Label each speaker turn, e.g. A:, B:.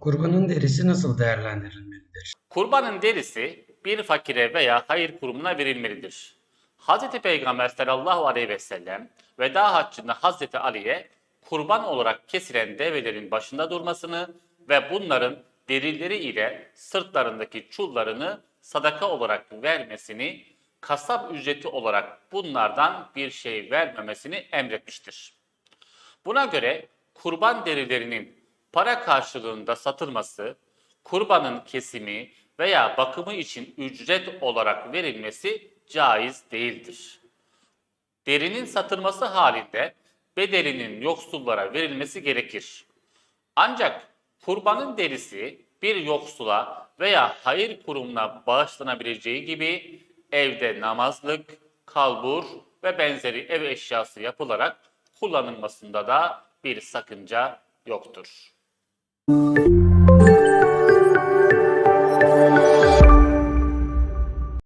A: Kurbanın derisi nasıl değerlendirilmelidir?
B: Kurbanın derisi bir fakire veya hayır kurumuna verilmelidir. Hz. Peygamber sallallahu aleyhi ve sellem veda haccında Hz. Ali'ye kurban olarak kesilen develerin başında durmasını ve bunların derileri ile sırtlarındaki çullarını sadaka olarak vermesini, kasap ücreti olarak bunlardan bir şey vermemesini emretmiştir. Buna göre kurban derilerinin para karşılığında satılması, kurbanın kesimi veya bakımı için ücret olarak verilmesi caiz değildir. Derinin satılması halinde bedelinin yoksullara verilmesi gerekir. Ancak kurbanın derisi bir yoksula veya hayır kurumuna bağışlanabileceği gibi evde namazlık, kalbur ve benzeri ev eşyası yapılarak kullanılmasında da bir sakınca yoktur. Thank you.